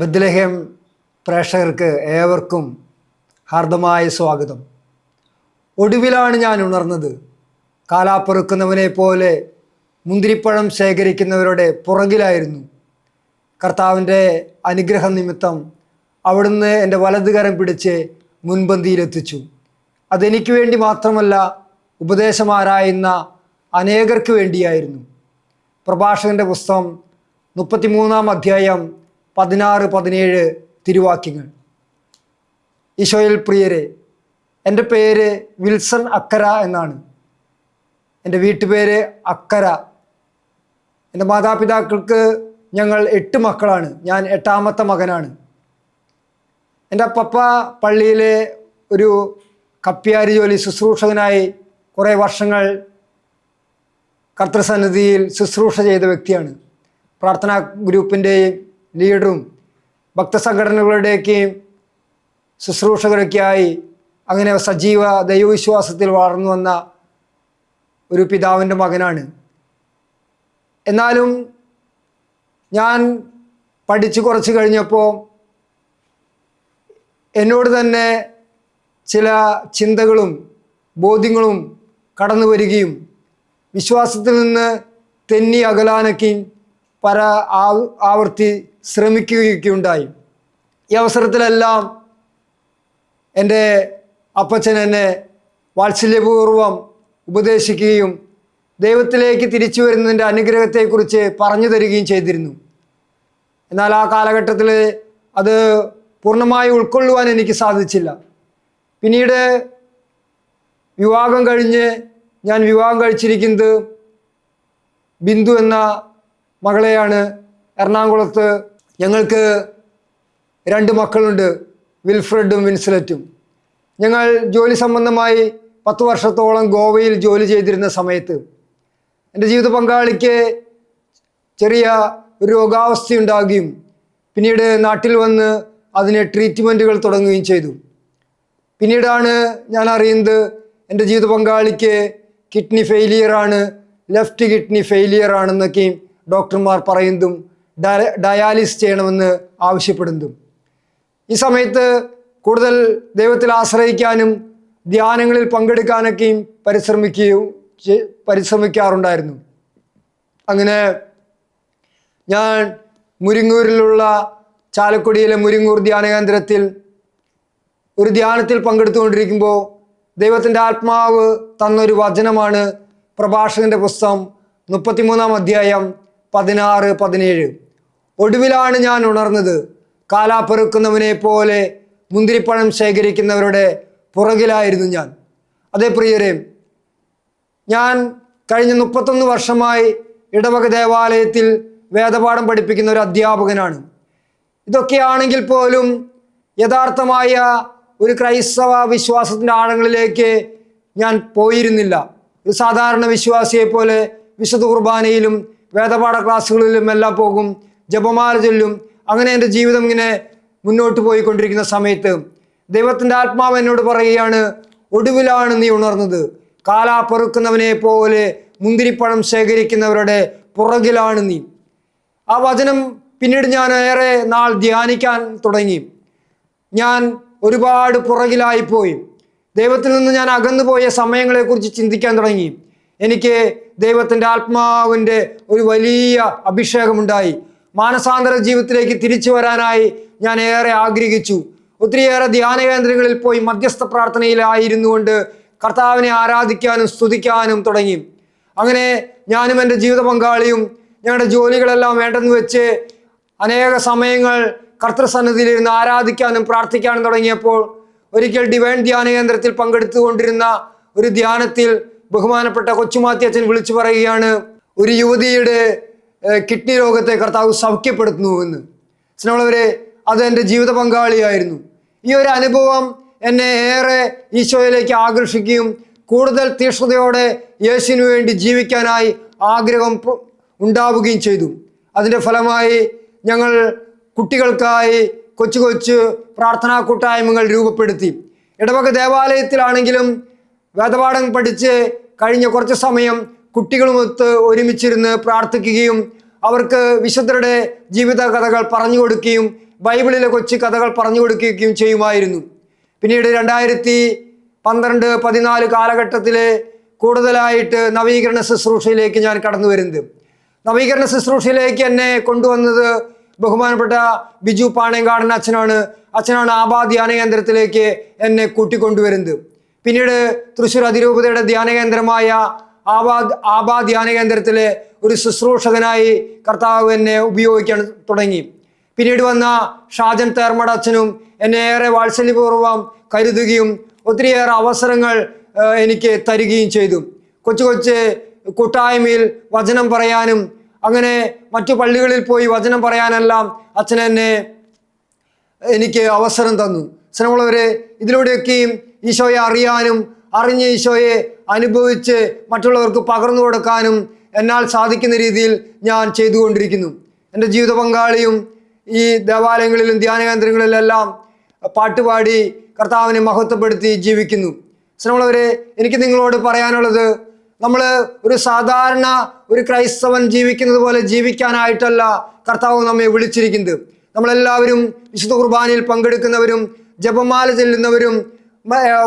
ബദ്ലഹേം പ്രേക്ഷകർക്ക് ഏവർക്കും ഹാർദമായ സ്വാഗതം. ഒടുവിലാണ് ഞാൻ ഉണർന്നത് കാലാപ്പൊറുക്കുന്നവനെ പോലെ മുന്തിരിപ്പഴം ശേഖരിക്കുന്നവരുടെ പുറകിലായിരുന്നു. കർത്താവിന്റെ അനുഗ്രഹം നിമിത്തം അവിടുന്ന് എന്റെ വലതുകരം പിടിച്ച് മുൻപന്തിയിലെത്തിച്ചു. അതെനിക്ക് വേണ്ടി മാത്രമല്ല ഉപദേശമാരായുന്ന അനേകർക്ക് വേണ്ടിയായിരുന്നു. പ്രഭാഷകന്റെ പുസ്തകം മുപ്പത്തിമൂന്നാം അധ്യായം പതിനാറ് പതിനേഴ് തിരുവാക്യങ്ങൾ. ഈശോയിൽ പ്രിയരെ എന്റെ പേര് വിൽസൺ അക്കര എന്നാണ്. എന്റെ വീട്ടുപേര് അക്കര. എന്റെ മാതാപിതാക്കൾക്ക് ഞങ്ങൾ എട്ട് മക്കളാണ്. ഞാൻ എട്ടാമത്തെ മകനാണ്. എന്റെ പപ്പ പള്ളിയിലെ ഒരു കപ്പ്യാരി ജോലി ശുശ്രൂഷകനായി കുറേ വർഷങ്ങൾ കർത്തൃസന്നിധിയിൽ ശുശ്രൂഷ ചെയ്ത വ്യക്തിയാണ്. പ്രാർത്ഥനാ ഗ്രൂപ്പിന്റെയും ലീഡറും ഭക്തസംഘടനകളുടെയൊക്കെയും ശുശ്രൂഷകരൊക്കെയായി അങ്ങനെ സജീവ ദൈവവിശ്വാസത്തിൽ വളർന്നു വന്ന ഒരു പിതാവിന്റെ മകനാണ്. എന്നാലും ഞാൻ പഠിച്ച് കുറച്ച് കഴിഞ്ഞപ്പോൾ എന്നോട് തന്നെ ചില ചിന്തകളും ബോധ്യങ്ങളും കടന്നു വരികയും വിശ്വാസത്തിൽ നിന്ന് തെന്നി അകലാനൊക്കെയും പല ആവർത്തി ശ്രമിക്കുകയൊക്കെ ഉണ്ടായി ഈ അവസരത്തിലെല്ലാം എന്റെ അപ്പച്ചൻ എന്നെ വാത്സല്യപൂർവം ഉപദേശിക്കുകയും ദൈവത്തിലേക്ക് തിരിച്ചു വരുന്നതിന്റെ അനുഗ്രഹത്തെക്കുറിച്ച് പറഞ്ഞു തരികയും ചെയ്തിരുന്നു. എന്നാൽ ആ കാലഘട്ടത്തിൽ അത് പൂർണമായി ഉൾക്കൊള്ളുവാൻ എനിക്ക് സാധിച്ചില്ല. പിന്നീട് വിവാഹം കഴിഞ്ഞ് ഞാൻ വിവാഹം കഴിച്ചിരിക്കുന്നത് ബിന്ദു എന്ന മകളെയാണ് എറണാകുളത്ത് ഞങ്ങൾക്ക് രണ്ട് മക്കളുണ്ട് വിൽഫ്രഡും വിൻസലറ്റും. ഞങ്ങൾ ജോലി സംബന്ധമായി പത്ത് വർഷത്തോളം ഗോവയിൽ ജോലി ചെയ്തിരുന്ന സമയത്ത് എന്റെ ജീവിത പങ്കാളിക്ക് ചെറിയ ഒരു രോഗാവസ്ഥയുണ്ടാകുകയും പിന്നീട് നാട്ടിൽ വന്ന് അതിന് ട്രീറ്റ്മെന്റുകൾ തുടങ്ങുകയും ചെയ്തു. പിന്നീടാണ് ഞാൻ അറിയുന്നത് എന്റെ ജീവിത പങ്കാളിക്ക് കിഡ്നി ഫെയിലിയറാണ് ലെഫ്റ്റ് കിഡ്നി ഫെയിലിയർ ആണെന്നൊക്കെയും ഡോക്ടർമാർ പറയുന്നതും ഡയാലിസ് ചെയ്യണമെന്ന് ആവശ്യപ്പെടുന്നു. ഈ സമയത്ത് കൂടുതൽ ദൈവത്തിൽ ആശ്രയിക്കാനും ധ്യാനങ്ങളിൽ പങ്കെടുക്കാനൊക്കെയും പരിശ്രമിക്കുകയും പരിശ്രമിക്കാറുണ്ടായിരുന്നു. അങ്ങനെ ഞാൻ മുരിങ്ങൂരിലുള്ള ചാലക്കുടിയിലെ മുരിങ്ങൂർ ധ്യാന കേന്ദ്രത്തിൽ ഒരു ധ്യാനത്തിൽ പങ്കെടുത്തുകൊണ്ടിരിക്കുമ്പോൾ ദൈവത്തിന്റെ ആത്മാവ് തന്നൊരു വചനമാണ് പ്രഭാഷകന്റെ പുസ്തകം മുപ്പത്തിമൂന്നാം അധ്യായം പതിനാറ് പതിനേഴ്. ഒടുവിലാണ് ഞാൻ ഉണർന്നത്. കാലാപ്പെറുക്കുന്നവനെ പോലെ മുന്തിരിപ്പഴം ശേഖരിക്കുന്നവരുടെ പുറകിലായിരുന്നു ഞാൻ. അതേ പ്രിയരെ ഞാൻ കഴിഞ്ഞ മുപ്പത്തൊന്ന് വർഷമായി ഇടവക ദേവാലയത്തിൽ വേദപാഠം പഠിപ്പിക്കുന്ന ഒരു അധ്യാപകനാണ്. ഇതൊക്കെയാണെങ്കിൽ പോലും യഥാർത്ഥമായ ഒരു ക്രൈസ്തവ വിശ്വാസത്തിന്റെ ആഴങ്ങളിലേക്ക് ഞാൻ പോയിരുന്നില്ല. ഒരു സാധാരണ വിശ്വാസിയെ പോലെ വിശുദ്ധ കുർബാനയിലും വേദപാഠ ക്ലാസ്സുകളിലും എല്ലാം പോകും ജപമാല ചൊല്ലും. അങ്ങനെ എന്റെ ജീവിതം ഇങ്ങനെ മുന്നോട്ട് പോയിക്കൊണ്ടിരിക്കുന്ന സമയത്ത് ദൈവത്തിന്റെ ആത്മാവ് എന്നോട് പറയുകയാണ് ഒടുവിലാണ് നീ ഉണർന്നത്. കാലാ പെറുക്കുന്നവനെ പോലെ മുന്തിരിപ്പഴം ശേഖരിക്കുന്നവരുടെ പുറകിലാണ് നീ. ആ വചനം പിന്നീട് ഞാൻ ഏറെ നാൾ ധ്യാനിക്കാൻ തുടങ്ങി. ഞാൻ ഒരുപാട് പുറകിലായിപ്പോയി. ദൈവത്തിൽ നിന്ന് ഞാൻ അകന്നു പോയ സമയങ്ങളെക്കുറിച്ച് ചിന്തിക്കാൻ തുടങ്ങി. എനിക്ക് ദൈവത്തിന്റെ ആത്മാവിന്റെ ഒരു വലിയ അഭിഷേകമുണ്ടായി. മാനസാന്തര ജീവിതത്തിലേക്ക് തിരിച്ചു വരാനായി ഞാൻ ഏറെ ആഗ്രഹിച്ചു. ഒത്തിരിയേറെ ധ്യാന കേന്ദ്രങ്ങളിൽ പോയി മധ്യസ്ഥ പ്രാർത്ഥനയിലായിരുന്നു കൊണ്ട് കർത്താവിനെ ആരാധിക്കാനും സ്തുതിക്കാനും തുടങ്ങി. അങ്ങനെ ഞാനും എന്റെ ജീവിത പങ്കാളിയും ഞങ്ങളുടെ ജോലികളെല്ലാം വേണ്ടെന്ന് വെച്ച് അനേക സമയങ്ങൾ കർത്തൃസന്നിധിയിലിരുന്ന് ആരാധിക്കാനും പ്രാർത്ഥിക്കാനും തുടങ്ങിയപ്പോൾ ഒരിക്കൽ ഡിവൈൻ ധ്യാന കേന്ദ്രത്തിൽ പങ്കെടുത്തുകൊണ്ടിരുന്ന ഒരു ധ്യാനത്തിൽ ബഹുമാനപ്പെട്ട കൊച്ചുമാത്തി അച്ഛൻ വിളിച്ചു പറയുകയാണ് ഒരു യുവതിയുടെ കിഡ്നി രോഗത്തെ കർത്താവ് സൗഖ്യപ്പെടുത്തുന്നു എന്ന്. സ്നേഹമുള്ളവരെ അത് എന്റെ ജീവിത പങ്കാളിയായിരുന്നു. ഈ ഒരു അനുഭവം എന്നെ ഏറെ ഈശോയിലേക്ക് ആകർഷിക്കുകയും കൂടുതൽ തീക്ഷ്ണതയോടെ യേശുവിനു വേണ്ടി ജീവിക്കാനായി ആഗ്രഹം ഉണ്ടാവുകയും ചെയ്തു. അതിന്റെ ഫലമായി ഞങ്ങൾ കുട്ടികൾക്കായി കൊച്ചു കൊച്ചു പ്രാർത്ഥനാ കൂട്ടായ്മകൾ രൂപപ്പെടുത്തി. ഇടവക ദേവാലയത്തിലാണെങ്കിലും വേദപാഠം പഠിച്ച് കഴിഞ്ഞ കുറച്ച് സമയം കുട്ടികളുമൊത്ത് ഒരുമിച്ചിരുന്ന് പ്രാർത്ഥിക്കുകയും അവർക്ക് വിശുദ്ധരുടെ ജീവിത കഥകൾ പറഞ്ഞു കൊടുക്കുകയും ബൈബിളിലെ കൊച്ചു കഥകൾ പറഞ്ഞു കൊടുക്കുകയും ചെയ്യുമായിരുന്നു. പിന്നീട് രണ്ടായിരത്തി പന്ത്രണ്ട് പതിനാല് കാലഘട്ടത്തിൽ കൂടുതലായിട്ട് നവീകരണ ശുശ്രൂഷയിലേക്ക് ഞാൻ കടന്നു വരുന്നത്. നവീകരണ ശുശ്രൂഷയിലേക്ക് എന്നെ കൊണ്ടുവന്നത് ബഹുമാനപ്പെട്ട ബിജു പാണേങ്കാടൻ അച്ഛനാണ്. അച്ഛനാണ് ആബാ ധ്യാന കേന്ദ്രത്തിലേക്ക് എന്നെ കൂട്ടിക്കൊണ്ടുവരുന്നത്. പിന്നീട് തൃശ്ശൂർ അതിരൂപതയുടെ ധ്യാന കേന്ദ്രമായ ആബാ ആബാ ധ്യാന കേന്ദ്രത്തിലെ ഒരു ശുശ്രൂഷകനായി കർത്താവ് എന്നെ ഉപയോഗിക്കാൻ തുടങ്ങി. പിന്നീട് വന്ന ഷാജൻ തേർമട അച്ഛനും എന്നെ ഏറെ വാത്സല്യപൂർവം കരുതുകയും ഒത്തിരിയേറെ അവസരങ്ങൾ എനിക്ക് തരികയും ചെയ്തു. കൊച്ചു കൊച്ച് കൂട്ടായ്മയിൽ വചനം പറയാനും അങ്ങനെ മറ്റു പള്ളികളിൽ പോയി വചനം പറയാനെല്ലാം അച്ഛൻ എന്നെ എനിക്ക് അവസരം തന്നു. സ്നേഹമുള്ളവരെ ഇതിലൂടെയൊക്കെയും ഈശോയെ അറിയാനും അറിഞ്ഞ ഈശോയെ അനുഭവിച്ച് മറ്റുള്ളവർക്ക് പകർന്നു കൊടുക്കാനും എന്നാൽ സാധിക്കുന്ന രീതിയിൽ ഞാൻ ചെയ്തുകൊണ്ടിരിക്കുന്നു. എന്റെ ജീവിത പങ്കാളിയും ഈ ദേവാലയങ്ങളിലും ധ്യാന കേന്ദ്രങ്ങളിലെല്ലാം പാട്ടുപാടി കർത്താവിനെ മഹത്വപ്പെടുത്തി ജീവിക്കുന്നു. സ്നേഹമുള്ളവരെ എനിക്ക് നിങ്ങളോട് പറയാനുള്ളത് നമ്മൾ ഒരു സാധാരണ ഒരു ക്രൈസ്തവൻ ജീവിക്കുന്നത് പോലെ ജീവിക്കാനായിട്ടല്ല കർത്താവ് നമ്മെ വിളിച്ചിരിക്കുന്നത്. നമ്മളെല്ലാവരും വിശുദ്ധ കുർബാനയിൽ പങ്കെടുക്കുന്നവരും ജപമാല ചെല്ലുന്നവരും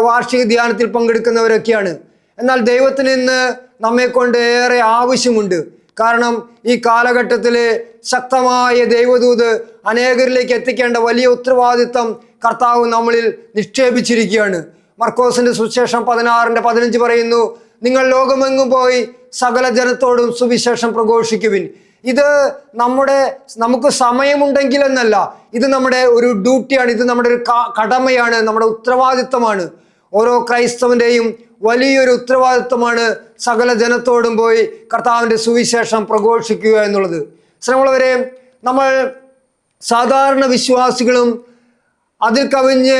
വാർഷിക ധ്യാനത്തിൽ പങ്കെടുക്കുന്നവരൊക്കെയാണ്. എന്നാൽ ദൈവത്തിന് ഇന്ന് നമ്മെ കൊണ്ട് ഏറെ ആവശ്യമുണ്ട്. കാരണം ഈ കാലഘട്ടത്തിൽ ശക്തമായ ദൈവദൂത് അനേകരിലേക്ക് എത്തിക്കേണ്ട വലിയ ഉത്തരവാദിത്തം കർത്താവ് നമ്മളിൽ നിക്ഷേപിച്ചിരിക്കുകയാണ്. മർക്കോസിന്റെ സുവിശേഷം പതിനാറിന്റെ പതിനഞ്ച് പറയുന്നു നിങ്ങൾ ലോകമെങ്ങും പോയി സകല ജനത്തോടും സുവിശേഷം പ്രഘോഷിക്കുവിൻ. ഇത് നമ്മുടെ നമുക്ക് സമയമുണ്ടെങ്കിൽ എന്നല്ല ഇത് നമ്മുടെ ഒരു ഡ്യൂട്ടിയാണ് ഇത് നമ്മുടെ ഒരു കടമയാണ് നമ്മുടെ ഉത്തരവാദിത്തമാണ്. ഓരോ ക്രൈസ്തവന്റെയും വലിയൊരു ഉത്തരവാദിത്തമാണ് സകല ജനത്തോടും പോയി കർത്താവിന്റെ സുവിശേഷം പ്രഘോഷിക്കുക എന്നുള്ളത്. ശ്രമമുള്ളവരെ നമ്മൾ സാധാരണ വിശ്വാസികളും അതിൽ കവിഞ്ഞ്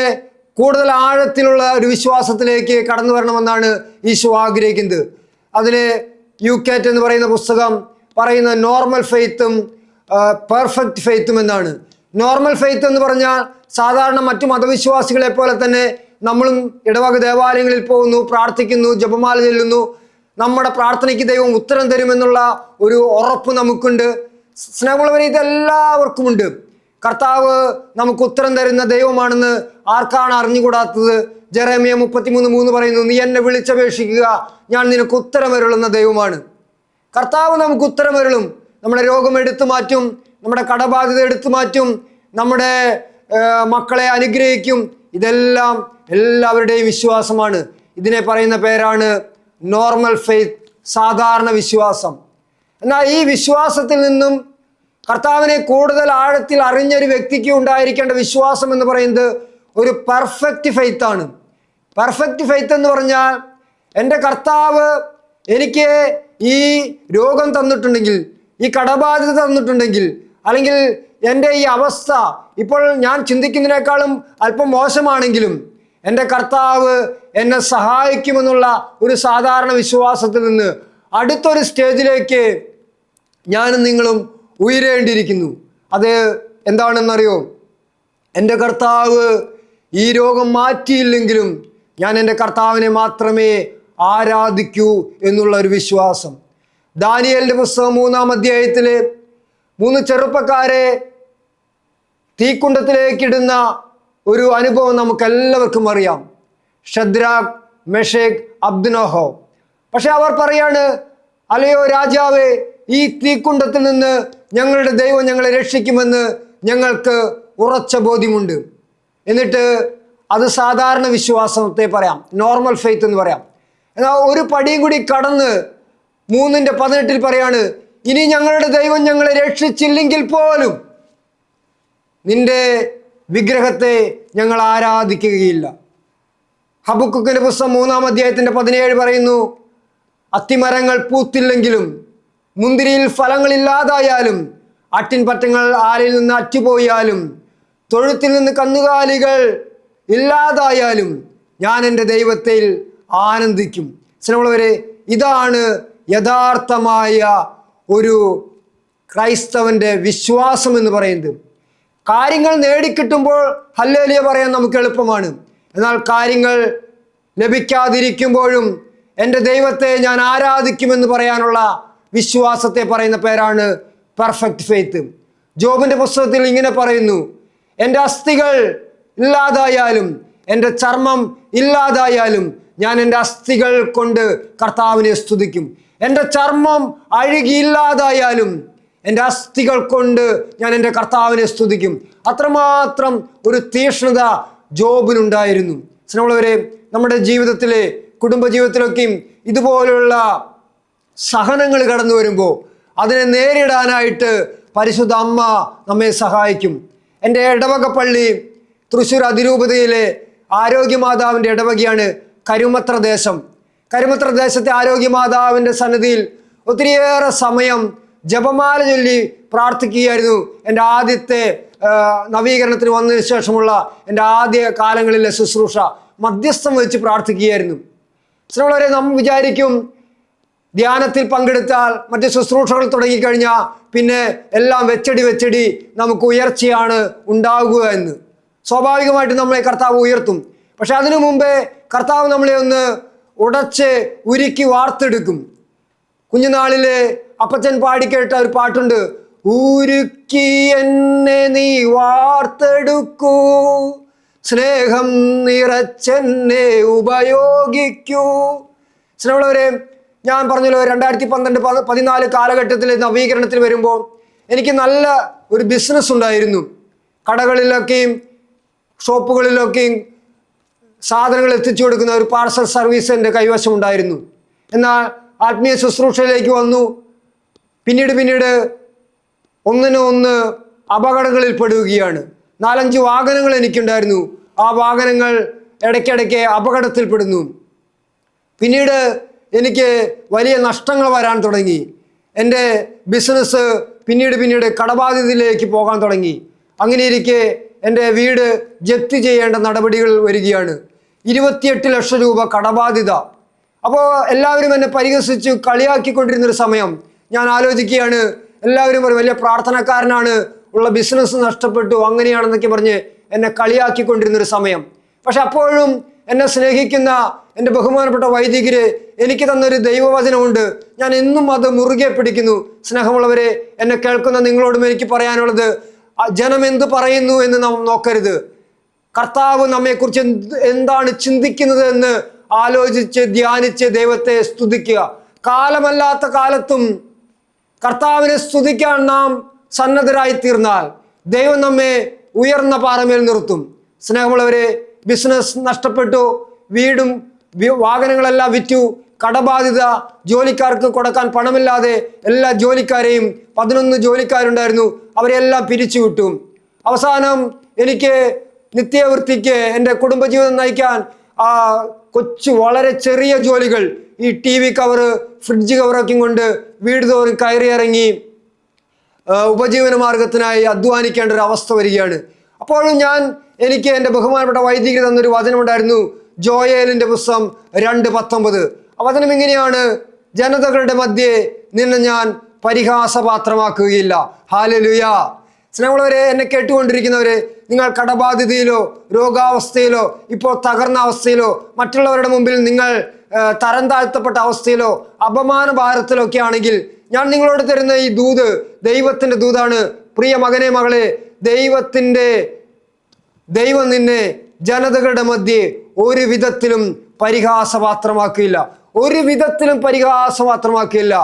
കൂടുതൽ ആഴത്തിലുള്ള ഒരു വിശ്വാസത്തിലേക്ക് കടന്നു വരണമെന്നാണ് ഈശോ ആഗ്രഹിക്കുന്നത്. അതിന് യു കാറ്റ് എന്ന് പറയുന്ന പുസ്തകം പറയുന്ന നോർമൽ ഫെയ്ത്തും പെർഫെക്റ്റ് ഫെയ്ത്തും എന്നാണ്. നോർമൽ ഫെയ്ത്ത് എന്ന് പറഞ്ഞാൽ സാധാരണ മറ്റു മതവിശ്വാസികളെ പോലെ തന്നെ നമ്മളും ഇടവക ദേവാലയങ്ങളിൽ പോകുന്നു പ്രാർത്ഥിക്കുന്നു ജപമാല ചെല്ലുന്നു. നമ്മുടെ പ്രാർത്ഥനയ്ക്ക് ദൈവം ഉത്തരം തരുമെന്നുള്ള ഒരു ഉറപ്പ് നമുക്കുണ്ട്. സ്നേഹമുള്ളവരെ ഇതെല്ലാവർക്കുമുണ്ട്. കർത്താവ് നമുക്ക് ഉത്തരം തരുന്ന ദൈവമാണെന്ന് ആർക്കാണ് അറിഞ്ഞുകൂടാത്തത്? ജെറേമിയ മുപ്പത്തിമൂന്ന് മൂന്ന് പറയുന്നു നീ എന്നെ വിളിച്ചപേക്ഷിക്കുക ഞാൻ നിനക്ക് ഉത്തരം വരുള്ളുന്ന ദൈവമാണ്. കർത്താവ് നമുക്ക് ഉത്തരമരുളും. നമ്മുടെ രോഗം എടുത്തു മാറ്റും. നമ്മുടെ കടബാധ്യത എടുത്തു മാറ്റും. നമ്മുടെ മക്കളെ അനുഗ്രഹിക്കും. ഇതെല്ലാം എല്ലാവരുടെയും വിശ്വാസമാണ്. ഇതിനെ പറയുന്ന പേരാണ് നോർമൽ ഫെയ്ത്ത് സാധാരണ വിശ്വാസം. എന്നാൽ ഈ വിശ്വാസത്തിൽ നിന്നും കർത്താവിനെ കൂടുതൽ ആഴത്തിൽ അറിഞ്ഞൊരു വ്യക്തിക്ക് ഉണ്ടായിരിക്കേണ്ട വിശ്വാസം എന്ന് പറയുന്നത് ഒരു പെർഫെക്റ്റ് ഫെയ്ത്താണ് പെർഫെക്റ്റ് ഫെയ്ത്ത് എന്ന് പറഞ്ഞാൽ എന്റെ കർത്താവ് എനിക്ക് ഈ രോഗം തന്നിട്ടുണ്ടെങ്കിൽ ഈ കടബാധ്യത തന്നിട്ടുണ്ടെങ്കിൽ അല്ലെങ്കിൽ എന്റെ ഈ അവസ്ഥ ഇപ്പോൾ ഞാൻ ചിന്തിക്കുന്നതിനേക്കാളും അല്പം മോശമാണെങ്കിലും എന്റെ കർത്താവ് എന്നെ സഹായിക്കുമെന്നുള്ള ഒരു സാധാരണ വിശ്വാസത്തിൽ നിന്ന് അടുത്തൊരു സ്റ്റേജിലേക്ക് ഞാനും നിങ്ങളും ഉയരേണ്ടിയിരിക്കുന്നു. അത് എന്താണെന്നറിയോ? എന്റെ കർത്താവ് ഈ രോഗം മാറ്റിയില്ലെങ്കിലും ഞാൻ എന്റെ കർത്താവിനെ മാത്രമേ ആരാധിക്കൂ എന്നുള്ള ഒരു വിശ്വാസം. ദാനിയലിന്റെ പുസ്തകം മൂന്നാം അധ്യായത്തിൽ മൂന്ന് ചെറുപ്പക്കാരെ തീക്കുണ്ടത്തിലേക്കിടുന്ന ഒരു അനുഭവം നമുക്കെല്ലാവർക്കും അറിയാം. ഷദ്രാഖ് മെഷേഖ് അബ്ദുനോഹോ. പക്ഷെ അവർ പറയാണ് അലയോ രാജാവേ ഈ തീക്കുണ്ടത്തിൽ നിന്ന് ഞങ്ങളുടെ ദൈവം ഞങ്ങളെ രക്ഷിക്കുമെന്ന് ഞങ്ങൾക്ക് ഉറച്ച ബോധ്യമുണ്ട്. എന്നിട്ട് അത് സാധാരണ വിശ്വാസത്തെ പറയാം നോർമൽ ഫെയ്ത്ത് എന്ന് പറയാം. എന്നാൽ ഒരു പടിയും കൂടി കടന്ന് മൂന്നിന്റെ പതിനെട്ടിൽ പറയാണ് ഇനി ഞങ്ങളുടെ ദൈവം ഞങ്ങളെ രക്ഷിച്ചില്ലെങ്കിൽ പോലും നിന്റെ വിഗ്രഹത്തെ ഞങ്ങൾ ആരാധിക്കുകയില്ല. ഹബുക്കുക്കിന്റെ പുസ്തകം മൂന്നാം അധ്യായത്തിന്റെ പതിനേഴ് പറയുന്നു അത്തിമരങ്ങൾ പൂത്തില്ലെങ്കിലും മുന്തിരിയിൽ ഫലങ്ങളില്ലാതായാലും അട്ടിൻപറ്റങ്ങൾ ആലിൽ നിന്ന് അറ്റുപോയാലും തൊഴുത്തിൽ നിന്ന് കന്നുകാലികൾ ഇല്ലാതായാലും ഞാൻ എന്റെ ദൈവത്തിൽ ആനന്ദിക്കും. സ്നേഹമുള്ളവരെ ഇതാണ് യഥാർത്ഥമായ ഒരു ക്രൈസ്തവന്റെ വിശ്വാസം എന്ന് പറയുന്നത്. കാര്യങ്ങൾ നേടിക്കിട്ടുമ്പോൾ ഹല്ലേലിയ പറയാൻ നമുക്ക് എളുപ്പമാണ്. എന്നാൽ കാര്യങ്ങൾ ലഭിക്കാതിരിക്കുമ്പോഴും എന്റെ ദൈവത്തെ ഞാൻ ആരാധിക്കുമെന്ന് പറയാനുള്ള വിശ്വാസത്തെ പറയുന്ന പേരാണ് പെർഫെക്റ്റ് ഫെയ്ത്ത് ജോബിന്റെ പുസ്തകത്തിൽ ഇങ്ങനെ പറയുന്നു എന്റെ അസ്ഥികൾ ഇല്ലാതായാലും എന്റെ ചർമ്മം ഇല്ലാതായാലും ഞാൻ എന്റെ അസ്ഥികൾ കൊണ്ട് കർത്താവിനെ സ്തുതിക്കും. എന്റെ ചർമ്മം അഴുകിയില്ലാതായാലും എന്റെ അസ്ഥികൾ കൊണ്ട് ഞാൻ എന്റെ കർത്താവിനെ സ്തുതിക്കും. അത്രമാത്രം ഒരു തീഷ്ണത ജോബിനുണ്ടായിരുന്നു. സ്നേഹമുള്ളവരെ നമ്മുടെ ജീവിതത്തിലെ കുടുംബജീവിതത്തിലൊക്കെയും ഇതുപോലുള്ള സഹനങ്ങൾ കടന്നു വരുമ്പോൾ അതിനെ നേരിടാനായിട്ട് പരിശുദ്ധ അമ്മ നമ്മെ സഹായിക്കും. എന്റെ ഇടവക പള്ളി തൃശ്ശൂർ അതിരൂപതയിലെ ആരോഗ്യമാതാവിന്റെ ഇടവകയാണ് കരുമത്ര ദേശം. കരുമത്ര ദേശത്തെ ആരോഗ്യമാതാവിന്റെ സന്നിധിയിൽ ഒത്തിരിയേറെ സമയം ജപമാല ചൊല്ലി പ്രാർത്ഥിക്കുകയായിരുന്നു. എന്റെ ആദ്യത്തെ നവീകരണത്തിന് വന്നതിന് ശേഷമുള്ള എന്റെ ആദ്യ കാലങ്ങളിലെ ശുശ്രൂഷ മധ്യസ്ഥം വെച്ച് പ്രാർത്ഥിക്കുകയായിരുന്നു. സ്നേഹമുള്ളവരെ നാം വിചാരിക്കും ധ്യാനത്തിൽ പങ്കെടുത്താൽ മറ്റ് ശുശ്രൂഷകൾ തുടങ്ങിക്കഴിഞ്ഞാൽ പിന്നെ എല്ലാം വെച്ചടി വെച്ചടി നമുക്ക് ഉയർച്ചയാണ് ഉണ്ടാകുക എന്ന്. സ്വാഭാവികമായിട്ട് നമ്മളെ കർത്താവ് ഉയർത്തും. പക്ഷെ അതിനു മുമ്പേ കർത്താവ് നമ്മളെ ഒന്ന് ഉടച്ച് ഉരുക്കി വാർത്തെടുക്കും. കുഞ്ഞുനാളിലെ അപ്പച്ചൻ പാടിക്കേട്ട ഒരു പാട്ടുണ്ട് ഉരുക്കി എന്നെ നീ വാർത്തെടുക്കൂ. സ്നേഹം നിറച്ചെന്നെ ഉപയോഗിക്കൂ. സ്നേഹമുള്ളവരെ ഞാൻ പറഞ്ഞല്ലോ രണ്ടായിരത്തി പന്ത്രണ്ട് പതിനാല് കാലഘട്ടത്തിൽ നവീകരണത്തിൽ വരുമ്പോൾ എനിക്ക് നല്ല ഒരു ബിസിനസ് ഉണ്ടായിരുന്നു കടകളിലൊക്കെയും ഷോപ്പുകളിലൊക്കെയും സാധനങ്ങൾ എത്തിച്ചു കൊടുക്കുന്ന ഒരു പാർസൽ സർവീസ് എന്റെ കൈവശം ഉണ്ടായിരുന്നു എന്നാൽ ആത്മീയ ശുശ്രൂഷയിലേക്ക് വന്നു. പിന്നീട് പിന്നീട് ഒന്നിനു ഒന്ന് അപകടങ്ങളിൽ പെടുകയാണ്. നാലഞ്ച് വാഹനങ്ങൾ എനിക്കുണ്ടായിരുന്നു. ആ വാഹനങ്ങൾ ഇടയ്ക്കിടയ്ക്ക് അപകടത്തിൽപ്പെടുന്നു പിന്നീട് എനിക്ക് വലിയ നഷ്ടങ്ങൾ വരാൻ തുടങ്ങി. എന്റെ ബിസിനസ് പിന്നീട് പിന്നീട് കടബാധ്യതയിലേക്ക് പോകാൻ തുടങ്ങി. അങ്ങനെ ഇരിക്കെ എന്റെ വീട് ജപ്തി ചെയ്യേണ്ട നടപടികൾ വരികയാണ്. ഇരുപത്തിയെട്ട് ലക്ഷം രൂപ കടബാധ്യത. അപ്പോൾ എല്ലാവരും എന്നെ പരിഹസിച്ച് കളിയാക്കിക്കൊണ്ടിരുന്നൊരു സമയം ഞാൻ ആലോചിക്കുകയാണ്. എല്ലാവരും പറയും വലിയ പ്രാർത്ഥനക്കാരനാണ്. ഉള്ള ബിസിനസ് നഷ്ടപ്പെട്ടു. അങ്ങനെയാണെന്നൊക്കെ പറഞ്ഞ് എന്നെ കളിയാക്കിക്കൊണ്ടിരുന്നൊരു സമയം. പക്ഷെ അപ്പോഴും എന്നെ സ്നേഹിക്കുന്ന എന്റെ ബഹുമാനപ്പെട്ട വൈദികര് എനിക്ക് തന്നൊരു ദൈവവചനമുണ്ട്. ഞാൻ എന്നും അത് മുറുകെ പിടിക്കുന്നു. സ്നേഹമുള്ളവരെ എന്നെ കേൾക്കുന്ന നിങ്ങളോടും എനിക്ക് പറയാനുള്ളത് ജനം എന്ത് പറയുന്നു എന്ന് നാം നോക്കരുത്. കർത്താവ് നമ്മെക്കുറിച്ച് എന്ത് എന്താണ് ചിന്തിക്കുന്നത് എന്ന് ആലോചിച്ച് ധ്യാനിച്ച് ദൈവത്തെ സ്തുതിക്കുക. കാലമല്ലാത്ത കാലത്തും കർത്താവിനെ സ്തുതിക്കാൻ നാം സന്നദ്ധരായി തീർന്നാൽ ദൈവം നമ്മെ ഉയർന്ന പാറമേൽ നിർത്തും. സ്നേഹമുള്ളവരെ ബിസിനസ് നഷ്ടപ്പെട്ടു വീടും വാഹനങ്ങളെല്ലാം വിറ്റു കടബാധിത ജോലിക്കാർക്ക് കൊടുക്കാൻ പണമില്ലാതെ എല്ലാ ജോലിക്കാരെയും പതിനൊന്ന് ജോലിക്കാരുണ്ടായിരുന്നു അവരെല്ലാം പിരിച്ചു വിട്ടു അവസാനം എനിക്ക് നിത്യവൃത്തിക്ക് എന്റെ കുടുംബജീവിതം നയിക്കാൻ ആ കൊച്ചു വളരെ ചെറിയ ജോലികൾ ഈ ടി വി കവറ് ഫ്രിഡ്ജ് കവറൊക്കെ കൊണ്ട് വീട് തോറും കയറിയിറങ്ങി ഉപജീവന മാർഗത്തിനായി അധ്വാനിക്കേണ്ട ഒരു അവസ്ഥ വരികയാണ്. അപ്പോഴും ഞാൻ എനിക്ക് എന്റെ ബഹുമാനപ്പെട്ട വൈദികർ തന്നൊരു വചനമുണ്ടായിരുന്നു ജോയേലിന്റെ പുസ്തകം രണ്ട് പത്തൊമ്പത്. ആ വചനം ഇങ്ങനെയാണ് ജനതകളുടെ മധ്യേ നിന്നെ ഞാൻ പരിഹാസപാത്രമാക്കുകയില്ല. ഹാലലുയ. സ്നേഹമുള്ളവരെ എന്നെ കേട്ടുകൊണ്ടിരിക്കുന്നവരെ നിങ്ങൾ കടബാധിതയിലോ രോഗാവസ്ഥയിലോ ഇപ്പോൾ തകർന്ന അവസ്ഥയിലോ മറ്റുള്ളവരുടെ മുമ്പിൽ നിങ്ങൾ തരം താഴ്ത്തപ്പെട്ട അവസ്ഥയിലോ അപമാന ഭാരത്തിലോ ഒക്കെ ആണെങ്കിൽ ഞാൻ നിങ്ങളോട് തരുന്ന ഈ ദൂത് ദൈവത്തിന്റെ ദൂതാണ്. പ്രിയ മകനെ മകളെ ദൈവത്തിന്റെ ദൈവം നിന്നെ ജനതകളുടെ മധ്യേ ഒരു വിധത്തിലും പരിഹാസപാത്രമാക്കിയില്ല ഒരു വിധത്തിലും പരിഹാസപാത്രമാക്കിയില്ല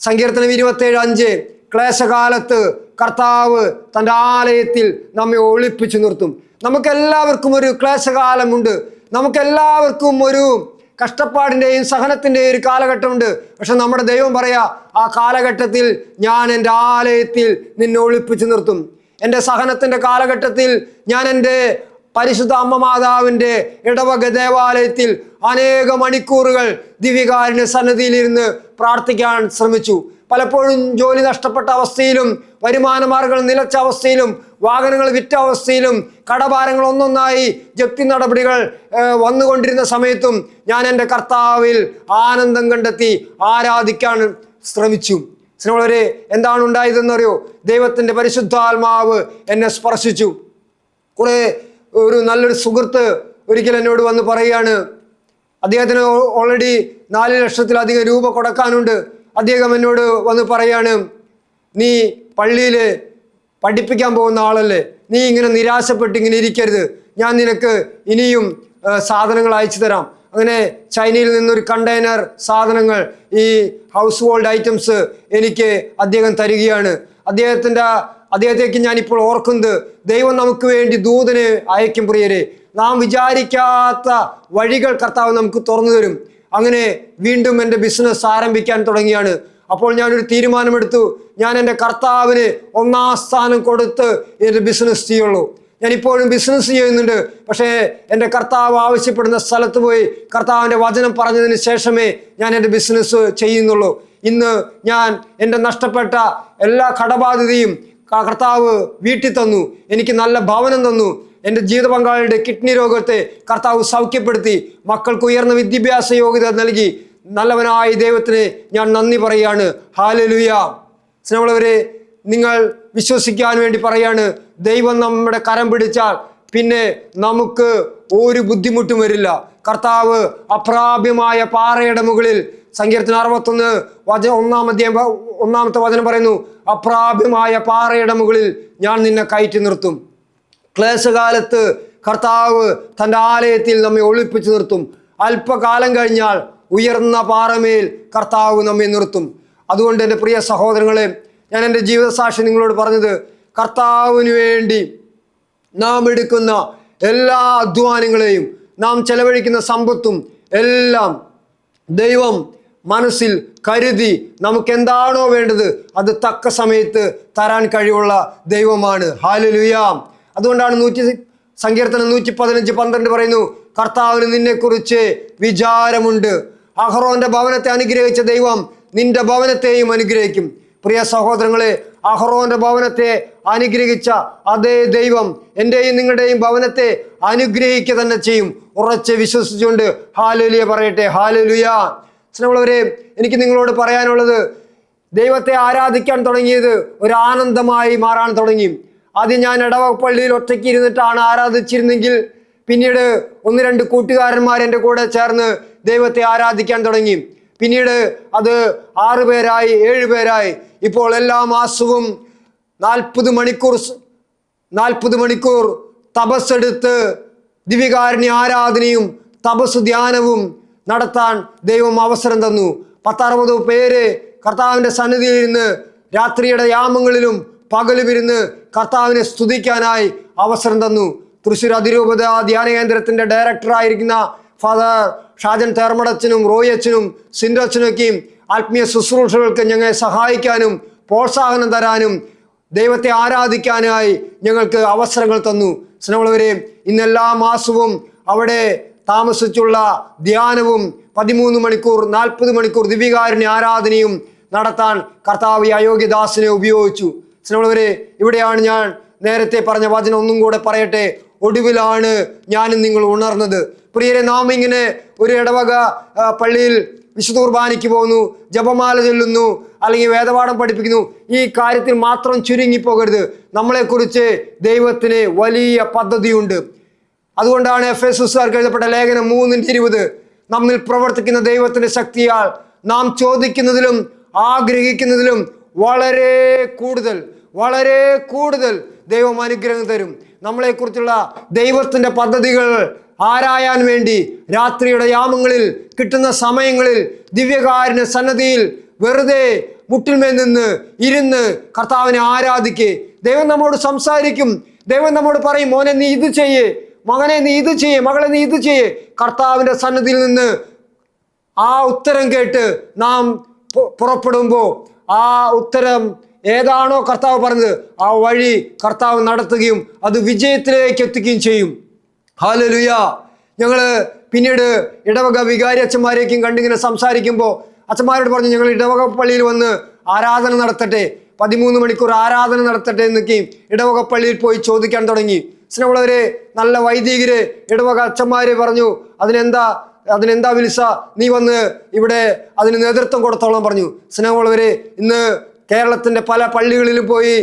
സങ്കീർത്തനം ഇരുപത്തേഴ് അഞ്ച്. ക്ലേശകാലത്ത് കർത്താവ് തന്റെ ആലയത്തിൽ നമ്മെ ഒളിപ്പിച്ചു നിർത്തും. നമുക്കെല്ലാവർക്കും ഒരു ക്ലേശകാലമുണ്ട്. നമുക്കെല്ലാവർക്കും ഒരു കഷ്ടപ്പാടിന്റെയും സഹനത്തിന്റെയും ഒരു കാലഘട്ടമുണ്ട്. പക്ഷെ നമ്മുടെ ദൈവം പറയാ ആ കാലഘട്ടത്തിൽ ഞാൻ എന്റെ ആലയത്തിൽ നിന്നെ ഒളിപ്പിച്ചു നിർത്തും. എന്റെ സഹനത്തിന്റെ കാലഘട്ടത്തിൽ ഞാൻ എന്റെ പരിശുദ്ധ അമ്മ മാതാവിന്റെ ഇടവക ദേവാലയത്തിൽ അനേക മണിക്കൂറുകൾ ദിവ്യകാരന്റെ സന്നദ്ധിയിലിരുന്ന് പ്രാർത്ഥിക്കാൻ ശ്രമിച്ചു. പലപ്പോഴും ജോലി നഷ്ടപ്പെട്ട അവസ്ഥയിലും വരുമാന മാർഗങ്ങൾ നിലച്ച അവസ്ഥയിലും വാഹനങ്ങൾ വിറ്റ അവസ്ഥയിലും കടഭാരങ്ങൾ ഒന്നൊന്നായി ജപ്തി നടപടികൾ വന്നുകൊണ്ടിരുന്ന സമയത്തും ഞാൻ എന്റെ കർത്താവിൽ ആനന്ദം കണ്ടെത്തി ആരാധിക്കാൻ ശ്രമിച്ചു. സ്നേഹമുള്ളവരെ എന്താണ് ഉണ്ടായതെന്നറിയോ? ദൈവത്തിന്റെ പരിശുദ്ധാത്മാവ് എന്നെ സ്പർശിച്ചു. കുറേ ഒരു നല്ലൊരു സുഹൃത്ത് ഒരിക്കൽ എന്നോട് വന്ന് പറയുകയാണ് അദ്ദേഹത്തിന് ഓൾറെഡി നാല് ലക്ഷത്തിലധികം രൂപ കൊടുക്കാനുണ്ട്. അദ്ദേഹം എന്നോട് വന്ന് പറയാണ് നീ പള്ളിയിൽ പഠിപ്പിക്കാൻ പോകുന്ന ആളല്ലേ? നീ ഇങ്ങനെ നിരാശപ്പെട്ട് ഇങ്ങനെ ഇരിക്കരുത്. ഞാൻ നിനക്ക് ഇനിയും സാധനങ്ങൾ അയച്ചു തരാം. അങ്ങനെ ചൈനയിൽ നിന്നൊരു കണ്ടെയ്നർ സാധനങ്ങൾ ഈ ഹൗസ് ഹോൾഡ് ഐറ്റംസ് എനിക്ക് അദ്ദേഹം തരികയാണ്. അദ്ദേഹത്തിന്റെ അദ്ദേഹത്തേക്ക് ഞാനിപ്പോൾ ഓർക്കുന്നത് ദൈവം നമുക്ക് വേണ്ടി ദൂതനെ അയക്കും പ്രിയരെ. നാം വിചാരിക്കാത്ത വഴികൾ കർത്താവ് നമുക്ക് തുറന്നു തരും. അങ്ങനെ വീണ്ടും എന്റെ ബിസിനസ് ആരംഭിക്കാൻ തുടങ്ങിയാണ്. അപ്പോൾ ഞാനൊരു തീരുമാനമെടുത്തു. ഞാൻ എന്റെ കർത്താവിന് ഒന്നാം സ്ഥാനം കൊടുത്ത് എന്റെ ബിസിനസ് ചെയ്യുള്ളൂ. ഞാൻ ഇപ്പോഴും ബിസിനസ് ചെയ്യുന്നുണ്ട്. പക്ഷേ എന്റെ കർത്താവ് ആവശ്യപ്പെടുന്ന സ്ഥലത്ത് പോയി കർത്താവിന്റെ വചനം പറഞ്ഞതിന് ശേഷമേ ഞാൻ എന്റെ ബിസിനസ് ചെയ്യുന്നുള്ളൂ. ഇന്ന് ഞാൻ എന്റെ നഷ്ടപ്പെട്ട എല്ലാ കടബാധ്യതയും കർത്താവ് വീട്ടിൽ തന്നു. എനിക്ക് നല്ല ഭവനം തന്നു. എന്റെ ജീവിത പങ്കാളിയുടെ കിഡ്നി രോഗത്തെ കർത്താവ് സൗഖ്യപ്പെടുത്തി മക്കൾക്ക് ഉയർന്ന വിദ്യാഭ്യാസ യോഗ്യത നൽകി നല്ലവനായ ദൈവത്തിന് ഞാൻ നന്ദി പറയുകയാണ്. ഹാലലുയ സ്നേഹമുള്ളവരെ നിങ്ങൾ വിശ്വസിക്കാൻ വേണ്ടി പറയാണ് ദൈവം നമ്മുടെ കരം പിടിച്ചാൽ പിന്നെ നമുക്ക് ഒരു ബുദ്ധിമുട്ടും വരില്ല. കർത്താവ് അപ്രാപ്യമായ പാറയുടെ മുകളിൽ സങ്കീർത്തന അറുപത്തൊന്ന് വച ഒന്നാം ഒന്നാമത്തെ വചനം പറയുന്നു അപ്രാപ്യമായ പാറയുടെ മുകളിൽ ഞാൻ നിന്നെ കയറ്റി നിർത്തും. ക്ലേശകാലത്ത് കർത്താവ് തന്റെ ആലയത്തിൽ നമ്മെ ഒളിപ്പിച്ചു നിർത്തും. അല്പകാലം കഴിഞ്ഞാൽ ഉയർന്ന പാറമേൽ കർത്താവ് നമ്മെ നിർത്തും. അതുകൊണ്ട് എന്റെ പ്രിയ സഹോദരങ്ങളെ ഞാൻ എന്റെ ജീവിതസാക്ഷി നിങ്ങളോട് പറഞ്ഞത് കർത്താവിന് വേണ്ടി നാം എടുക്കുന്ന എല്ലാ അധ്വാനങ്ങളെയും നാം ചെലവഴിക്കുന്ന സമ്പത്തും എല്ലാം ദൈവം മനസ്സിൽ കരുതി നമുക്ക് എന്താണോ വേണ്ടത് അത് തക്ക സമയത്ത് തരാൻ കഴിവുള്ള ദൈവമാണ്. ഹാലലുയാം അതുകൊണ്ടാണ് നൂറ്റി സങ്കീർത്തനം നൂറ്റി പതിനഞ്ച് പന്ത്രണ്ട് പറയുന്നു കർത്താവിന് നിന്നെക്കുറിച്ച് വിചാരമുണ്ട്. അഹ്റോന്റെ ഭവനത്തെ അനുഗ്രഹിച്ച ദൈവം നിന്റെ ഭവനത്തെയും അനുഗ്രഹിക്കും. പ്രിയ സഹോദരങ്ങളെ അഹ്റോന്റെ ഭവനത്തെ അനുഗ്രഹിച്ച അതേ ദൈവം എന്റെയും നിങ്ങളുടെയും ഭവനത്തെ അനുഗ്രഹിക്കുക തന്നെ ചെയ്യും. ഉറച്ച് വിശ്വസിച്ചുകൊണ്ട് ഹാലലുയ പറയട്ടെ ഹാലലുയ. സ്നേഹമുള്ളവരെ എനിക്ക് നിങ്ങളോട് പറയാനുള്ളത് ദൈവത്തെ ആരാധിക്കാൻ തുടങ്ങിയത് ഒരു ആനന്ദമായി മാറാൻ തുടങ്ങി. ആദ്യം ഞാൻ ഇടവപ്പള്ളിയിൽ ഒറ്റയ്ക്ക് ഇരുന്നിട്ടാണ് ആരാധിച്ചിരുന്നെങ്കിൽ പിന്നീട് ഒന്ന് രണ്ട് കൂട്ടുകാരന്മാർ എന്റെ കൂടെ ചേർന്ന് ദൈവത്തെ ആരാധിക്കാൻ തുടങ്ങി. പിന്നീട് അത് ആറു പേരായി ഏഴ് പേരായി. ഇപ്പോൾ എല്ലാ മാസവും നാൽപ്പത് മണിക്കൂർ നാൽപ്പത് മണിക്കൂർ തപസ്സെടുത്ത് ദിവ്യകാരുണ്യ ആരാധനയും തപസ് ധ്യാനവും നടത്താൻ ദൈവം അവസരം തന്നു. പത്തറുപത് പേര് കർത്താവിന്റെ സന്നിധിയിൽ നിന്ന് രാത്രിയുടെ യാമങ്ങളിലും പകലും ഇരുന്ന് കർത്താവിനെ സ്തുതിക്കാനായി അവസരം തന്നു. തൃശ്ശൂർ അതിരൂപത ധ്യാന കേന്ദ്രത്തിന്റെ ഡയറക്ടറായിരിക്കുന്ന ഫാദർ ഷാജൻ തേർമടച്ചനും റോയച്ചനും സിൻഡച്ചനൊക്കെയും ആത്മീയ ശുശ്രൂഷകൾക്ക് ഞങ്ങളെ സഹായിക്കാനും പ്രോത്സാഹനം തരാനും ദൈവത്തെ ആരാധിക്കാനായി ഞങ്ങൾക്ക് അവസരങ്ങൾ തന്നു. സ്നേഹമുള്ളവരെ ഇന്നെല്ലാ മാസവും അവിടെ താമസിച്ചുള്ള ധ്യാനവും പതിമൂന്ന് മണിക്കൂർ നാൽപ്പത് മണിക്കൂർ ദിവ്യകാരുണ്യ ആരാധനയും നടത്താൻ കർത്താവ് അയോഗ്യദാസിനെ ഉപയോഗിച്ചു. സ്നേഹമുള്ളവരെ ഇവിടെയാണ് ഞാൻ നേരത്തെ പറഞ്ഞ വചനം ഒന്നും കൂടെ പറയട്ടെ. ഒടുവിലാണ് ഞാനും നിങ്ങൾ ഉണർന്നത്. പ്രിയരെ നാം ഇങ്ങനെ ഒരു ഇടവക പള്ളിയിൽ വിശുദ്ധ കുർബാനയ്ക്ക് പോകുന്നു ജപമാല ചൊല്ലുന്നു അല്ലെങ്കിൽ വേദപാഠം പഠിപ്പിക്കുന്നു. ഈ കാര്യത്തിൽ മാത്രം ചുരുങ്ങിപ്പോകരുത്. നമ്മളെക്കുറിച്ച് ദൈവത്തിന് വലിയ പദ്ധതിയുണ്ട്. അതുകൊണ്ടാണ് എഫ് എസ് എസ്സുകാർക്ക് എഴുതപ്പെട്ട ലേഖനം മൂന്നിന്റെ ഇരുപത്. നമ്മിൽ പ്രവർത്തിക്കുന്ന ദൈവത്തിന്റെ ശക്തിയാൽ നാം ചോദിക്കുന്നതിലും ആഗ്രഹിക്കുന്നതിലും വളരെ കൂടുതൽ. വളരെ കൂടുതൽ ദൈവം അനുഗ്രഹം തരും. നമ്മളെക്കുറിച്ചുള്ള ദൈവത്തിന്റെ പദ്ധതികൾ ആരായാൻ വേണ്ടി രാത്രിയുടെ യാമങ്ങളിൽ കിട്ടുന്ന സമയങ്ങളിൽ ദിവ്യകാരുണ്യ സന്നദ്ധിയിൽ വെറുതെ മുട്ടിന്മേൽ നിന്ന് ഇരുന്ന് കർത്താവിനെ ആരാധിക്കേ. ദൈവം നമ്മോട് സംസാരിക്കും. ദൈവം നമ്മോട് പറയും മോനെ നീ ഇത് ചെയ്യേ. മകനെ നീ ഇത് ചെയ്യേ. മകളെ നീ ഇത് ചെയ്യേ. കർത്താവിന്റെ സന്നദ്ധിയിൽ നിന്ന് ആ ഉത്തരം കേട്ട് നാം പുറപ്പെടുമ്പോൾ ആ ഉത്തരം ഏതാണോ കർത്താവ് പറഞ്ഞത് ആ വഴി കർത്താവ് നടത്തുകയും അത് വിജയത്തിലേക്ക് എത്തിക്കുകയും ചെയ്യും. ഹാലലുയ ഞങ്ങൾ പിന്നീട് ഇടവക വികാരി അച്ഛന്മാരേക്കും കണ്ടിങ്ങനെ സംസാരിക്കുമ്പോൾ അച്ഛന്മാരോട് പറഞ്ഞു ഞങ്ങൾ ഇടവക പള്ളിയിൽ വന്ന് ആരാധന നടത്തട്ടെ പതിമൂന്ന് മണിക്കൂർ ആരാധന നടത്തട്ടെ എന്നൊക്കെയും ഇടവക പള്ളിയിൽ പോയി ചോദിക്കാൻ തുടങ്ങി. സ്നേഹമുള്ളവരെ നല്ല വൈദികര് ഇടവക അച്ഛന്മാര് പറഞ്ഞു അതിനെന്താ അതിനെന്താ വിളിച്ച? നീ വന്ന് ഇവിടെ അതിന് നേതൃത്വം കൊടുത്തോളം പറഞ്ഞു. സ്നേഹമുള്ളവരെ ഇന്ന് കേരളത്തിന്റെ പല പള്ളികളിലും പോയി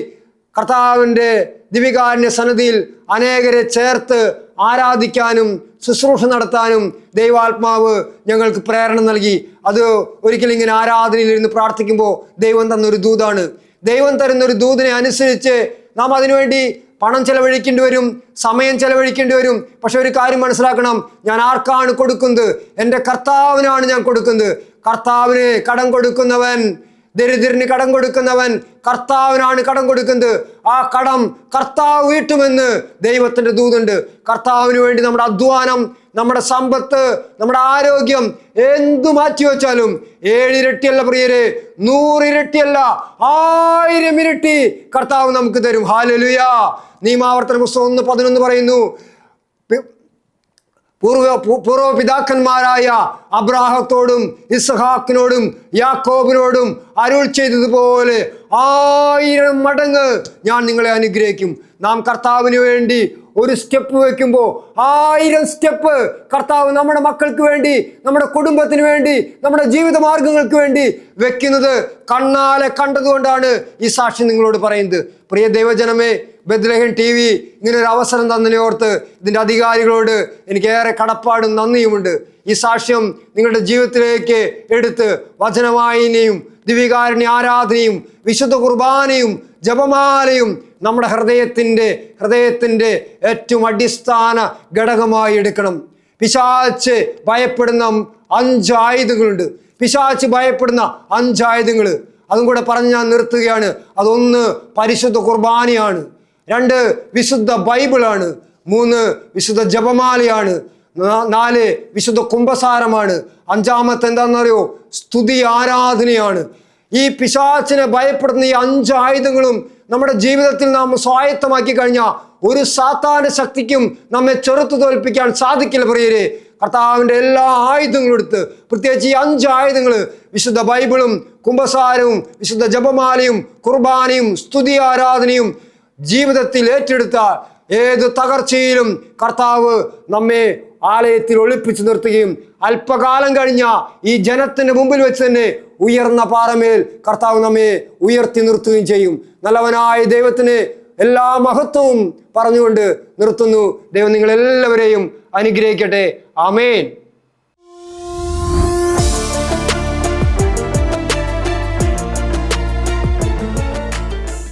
കർത്താവിന്റെ ദിവികാരുണ്യ സന്നിധിയിൽ അനേകരെ ചേർത്ത് ആരാധിക്കാനും ശുശ്രൂഷ നടത്താനും ദൈവാത്മാവ് ഞങ്ങൾക്ക് പ്രേരണ നൽകി. അത് ഒരിക്കലും ഇങ്ങനെ ആരാധനയിലിരുന്ന് പ്രാർത്ഥിക്കുമ്പോൾ ദൈവം തന്നൊരു ദൂതാണ്. ദൈവം തരുന്ന ഒരു ദൂതിനെ അനുസരിച്ച് നാം അതിനുവേണ്ടി പണം ചെലവഴിക്കേണ്ടി വരും സമയം ചെലവഴിക്കേണ്ടി വരും. പക്ഷെ ഒരു കാര്യം മനസ്സിലാക്കണം ഞാൻ ആർക്കാണ് കൊടുക്കുന്നത്? എന്റെ കർത്താവിനാണ് ഞാൻ കൊടുക്കുന്നത്. കർത്താവിന് കടം കൊടുക്കുന്നവൻ ദരിദ്രന് കടം കൊടുക്കുന്നവൻ കർത്താവിനാണ് കടം കൊടുക്കുന്നത്. ആ കടം കർത്താവ് വീട്ടുമെന്ന് ദൈവത്തിന്റെ ദൂതുണ്ട്. കർത്താവിന് വേണ്ടി നമ്മുടെ അധ്വാനം നമ്മുടെ സമ്പത്ത് നമ്മുടെ ആരോഗ്യം എന്തു മാറ്റി വെച്ചാലും ഏഴിരട്ടിയല്ല പ്രിയരെ നൂറിരട്ടിയല്ല ആയിരം ഇരട്ടി കർത്താവ് നമുക്ക് തരും. ഹാലലുയാ നിയമാവർത്തന പുസ്തകം ഒന്ന് പതിനൊന്ന് പറയുന്നു. പൂർവ പൂർവ പിതാക്കന്മാരായ അബ്രാഹത്തോടും ഇസ്ഹാക്കിനോടും യാക്കോബിനോടും അരുൾ ചെയ്തതുപോലെ ആയിരം മടങ്ങ് ഞാൻ നിങ്ങളെ അനുഗ്രഹിക്കും. നാം കർത്താവിന് വേണ്ടി ഒരു സ്റ്റെപ്പ് വയ്ക്കുമ്പോൾ ആയിരം സ്റ്റെപ്പ് കർത്താവ് നമ്മുടെ മക്കൾക്ക് വേണ്ടി നമ്മുടെ കുടുംബത്തിന് വേണ്ടി നമ്മുടെ ജീവിത മാർഗങ്ങൾക്ക് വേണ്ടി വെക്കുന്നത് കണ്ണാലെ കണ്ടതുകൊണ്ടാണ് ഈ സാക്ഷി നിങ്ങളോട് പറയുന്നത്. പ്രിയ ദൈവജനമേ ബദ്ലഹൻ ടി വി ഇങ്ങനെ ഒരു അവസരം തന്നതിനെ ഓർത്ത് ഇതിന്റെ അധികാരികളോട് എനിക്ക് ഏറെ കടപ്പാടും നന്ദിയുമുണ്ട്. ഈ സാക്ഷ്യം നിങ്ങളുടെ ജീവിതത്തിലേക്ക് എടുത്ത് വചനവായനയും ദിവികാരുണ്യ ആരാധനയും വിശുദ്ധ കുർബാനയും ജപമാലയും നമ്മുടെ ഹൃദയത്തിന്റെ ഹൃദയത്തിന്റെ ഏറ്റവും അടിസ്ഥാന ഘടകമായി എടുക്കണം. പിശാച്ച് ഭയപ്പെടുന്ന അഞ്ച് ആയുധങ്ങളുണ്ട്. പിശാച്ച് ഭയപ്പെടുന്ന അഞ്ച് ആയുധങ്ങൾ അതും കൂടെ പറഞ്ഞ് ഞാൻ നിർത്തുകയാണ്. അതൊന്ന് പരിശുദ്ധ കുർബാനയാണ്. രണ്ട് വിശുദ്ധ ബൈബിളാണ്. മൂന്ന് വിശുദ്ധ ജപമാലയാണ്. നാല് വിശുദ്ധ കുംഭസാരമാണ്. അഞ്ചാമത്തെ എന്താണെന്നറിയോ സ്തുതി ആരാധനയാണ്. ഈ പിശാച്ചിനെ ഭയപ്പെടുന്ന ഈ അഞ്ച് ആയുധങ്ങളും നമ്മുടെ ജീവിതത്തിൽ നാം സ്വായത്തമാക്കി കഴിഞ്ഞാൽ ഒരു സാത്താന ശക്തിക്കും നമ്മെ ചെറുത്തു തോൽപ്പിക്കാൻ സാധിക്കില്ല പ്രിയരെ. കർത്താവിന്റെ എല്ലാ ആയുധങ്ങളും എടുത്ത് പ്രത്യേകിച്ച് ഈ അഞ്ച് ആയുധങ്ങൾ വിശുദ്ധ ബൈബിളും കുംഭസാരവും വിശുദ്ധ ജപമാലയും കുർബാനയും സ്തുതി ആരാധനയും ജീവിതത്തിൽ ഏറ്റെടുത്ത ഏത് തകർച്ചയിലും കർത്താവ് നമ്മെ ആലയത്തിൽ ഒളിപ്പിച്ചു നിർത്തുകയും അല്പകാലം കഴിഞ്ഞ ഈ ജനത്തിന്റെ മുമ്പിൽ വെച്ച് തന്നെ ഉയർന്ന പാറമേൽ കർത്താവ് നമ്മെ ഉയർത്തി നിർത്തുകയും ചെയ്യും. നല്ലവനായ ദൈവത്തിന് എല്ലാ മഹത്വവും പറഞ്ഞുകൊണ്ട് നിർത്തുന്നു. ദൈവം നിങ്ങളെല്ലാവരെയും അനുഗ്രഹിക്കട്ടെ. ആമേൻ.